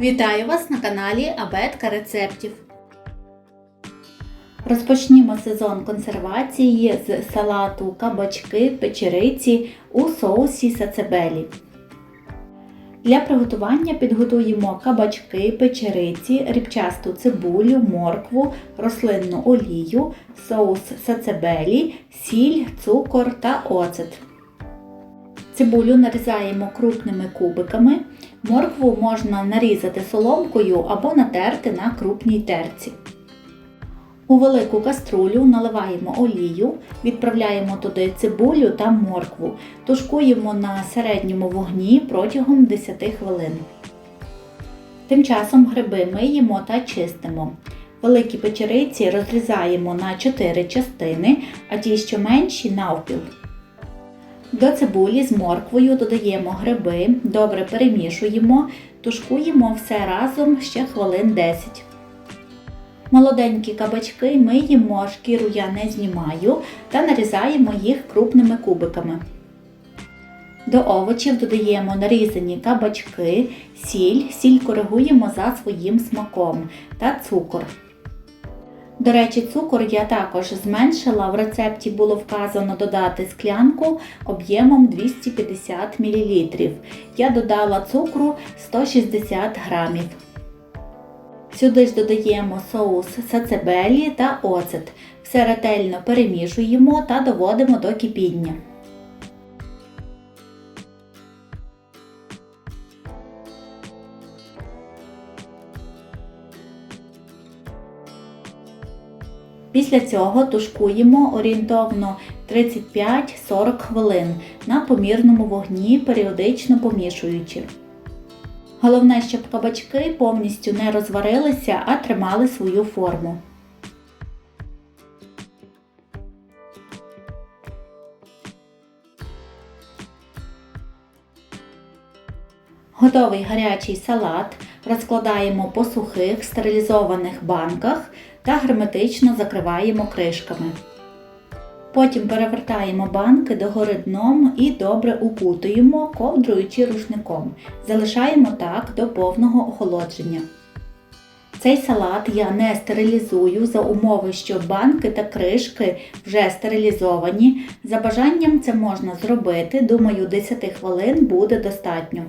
Вітаю вас на каналі Абетка рецептів. Розпочнімо сезон консервації з салату кабачки печериці у соусі сацебелі. Для приготування підготуємо кабачки, печериці, рібчасту цибулю, моркву, рослинну олію, соус сацебелі, сіль, цукор та оцет. Цибулю нарізаємо крупними кубиками. Моркву можна нарізати соломкою або натерти на крупній терці. У велику каструлю наливаємо олію, відправляємо туди цибулю та моркву, тушкуємо на середньому вогні протягом 10 хвилин. Тим часом гриби миємо та чистимо. Великі печериці розрізаємо на 4 частини, а ті, що менші навпіл. До цибулі з морквою додаємо гриби, добре перемішуємо, тушкуємо все разом ще хвилин 10. Молоденькі кабачки миємо, шкіру я не знімаю та нарізаємо їх крупними кубиками. До овочів додаємо нарізані кабачки, сіль, сіль коригуємо за своїм смаком та цукор. До речі, цукор я також зменшила. В рецепті було вказано додати склянку об'ємом 250 мл. Я додала цукру 160 грамів. Сюди ж додаємо соус сацебелі та оцет. Все ретельно перемішуємо та доводимо до кипіння. Після цього тушкуємо орієнтовно 35-40 хвилин на помірному вогні, періодично помішуючи. Головне, щоб кабачки повністю не розварилися, а тримали свою форму. Готовий гарячий салат розкладаємо по сухих стерилізованих банках та герметично закриваємо кришками. Потім перевертаємо банки догори дном і добре укутуємо ковдрою чи рушником. Залишаємо так до повного охолодження. Цей салат я не стерилізую за умови, що банки та кришки вже стерилізовані. За бажанням це можна зробити, думаю, 10 хвилин буде достатньо.